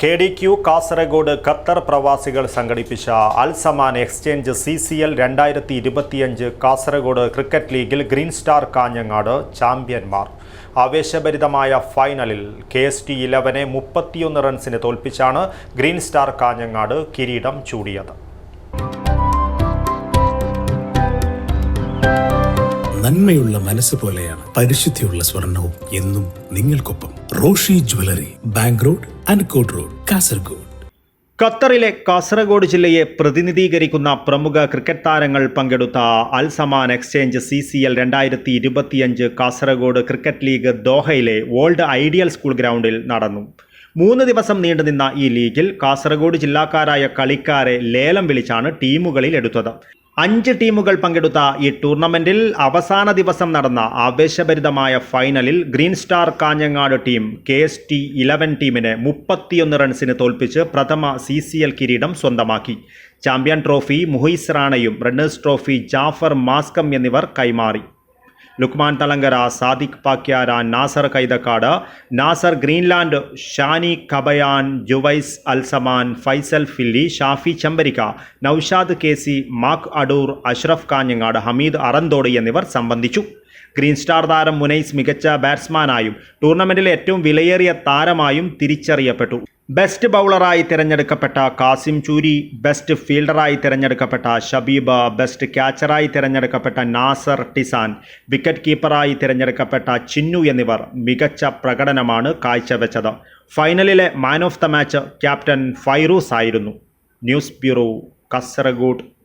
K D Q Kasaragod Qatar പ്രവാസികൾ സംഘടിപ്പിച്ച Al Zaman exchange C C L രണ്ടായിരത്തി ഇരുപത്തിയഞ്ച് കാസർഗോഡ് ക്രിക്കറ്റ് ലീഗിൽ ഗ്രീൻ സ്റ്റാർ കാഞ്ഞങ്ങാട് ചാമ്പ്യന്മാർ. ആവേശഭരിതമായ ഫൈനലിൽ കെ എസ് ടി ഇലവനെ മുപ്പത്തിയൊന്ന് റൺസിന് തോൽപ്പിച്ചാണ് ഗ്രീൻ സ്റ്റാർ കാഞ്ഞങ്ങാട് കിരീടം ചൂടിയത്. നന്മയുള്ള മനസ്സ് പോലെയാണ് പരിശുദ്ധിയുള്ള സ്വർണവും എന്നും നിങ്ങൾക്കൊപ്പം Roshi jewellery bank road Ankot road Kasaragod. ഖത്തറിലെ കാസർഗോഡ് ജില്ലയെ പ്രതിനിധീകരിക്കുന്ന പ്രമുഖ ക്രിക്കറ്റ് താരങ്ങൾ പങ്കെടുത്ത Al Zaman exchange C C L രണ്ടായിരത്തി ഇരുപത്തിയഞ്ച് കാസർഗോഡ് ക്രിക്കറ്റ് ലീഗ് ദോഹയിലെ വേൾഡ് ഐഡിയൽ സ്കൂൾ ഗ്രൗണ്ടിൽ നടന്നു. മൂന്ന് ദിവസം നീണ്ടുനിന്ന ഈ ലീഗിൽ കാസർഗോഡ് ജില്ലാക്കാരായ കളിക്കാരെ ലേലം വിളിച്ചാണ് ടീമുകളിൽ എടുത്തത്. അഞ്ച് ടീമുകൾ പങ്കെടുത്ത ഈ ടൂർണമെന്റിൽ അവസാന ദിവസം നടന്ന ആവേശഭരിതമായ ഫൈനലിൽ green star Kanhangad team K S T eleven ടീമിനെ മുപ്പത്തിയൊന്ന് റൺസിന് തോൽപ്പിച്ച് പ്രഥമ സി സി എൽ കിരീടം സ്വന്തമാക്കി. ചാമ്പ്യൻ ട്രോഫി മുഹൈസ് റാണയും റണ്ണേഴ്സ് ട്രോഫി ജാഫർ മാസ്കം എന്നിവർ കൈമാറി. Luqman Thalangara Sadiq Pakyara Nasar Kaithakkad Nasar Greenland Shani Kabayan Juvais Al Zaman Faisal Filli Shafi Chembarikka Naushad K C Mac Adoor Ashraf Kanhangad Hameed Aranthode എന്നിവർ സംബന്ധിച്ചു. Green star താരം മുനൈസ് മികച്ച ബാറ്റ്സ്മാനായും ടൂർണമെന്റിലെ ഏറ്റവും വിലയേറിയ താരമായും തിരിച്ചറിയപ്പെട്ടു. ബെസ്റ്റ് ബൗളറായി തിരഞ്ഞെടുക്കപ്പെട്ട കാസിം ചൂരി ബെസ്റ്റ് ഫീൽഡറായി തിരഞ്ഞെടുക്കപ്പെട്ട ഷബീബ ബെസ്റ്റ് ക്യാച്ചറായി തിരഞ്ഞെടുക്കപ്പെട്ട നാസർ ടിസാൻ വിക്കറ്റ് കീപ്പറായി തിരഞ്ഞെടുക്കപ്പെട്ട ചിന്നു എന്നിവർ മികച്ച പ്രകടനമാണ് കാഴ്ചവെച്ചത്. ഫൈനലിലെ man of the match captain Fairooz ആയിരുന്നു. News bureau Kasaragod.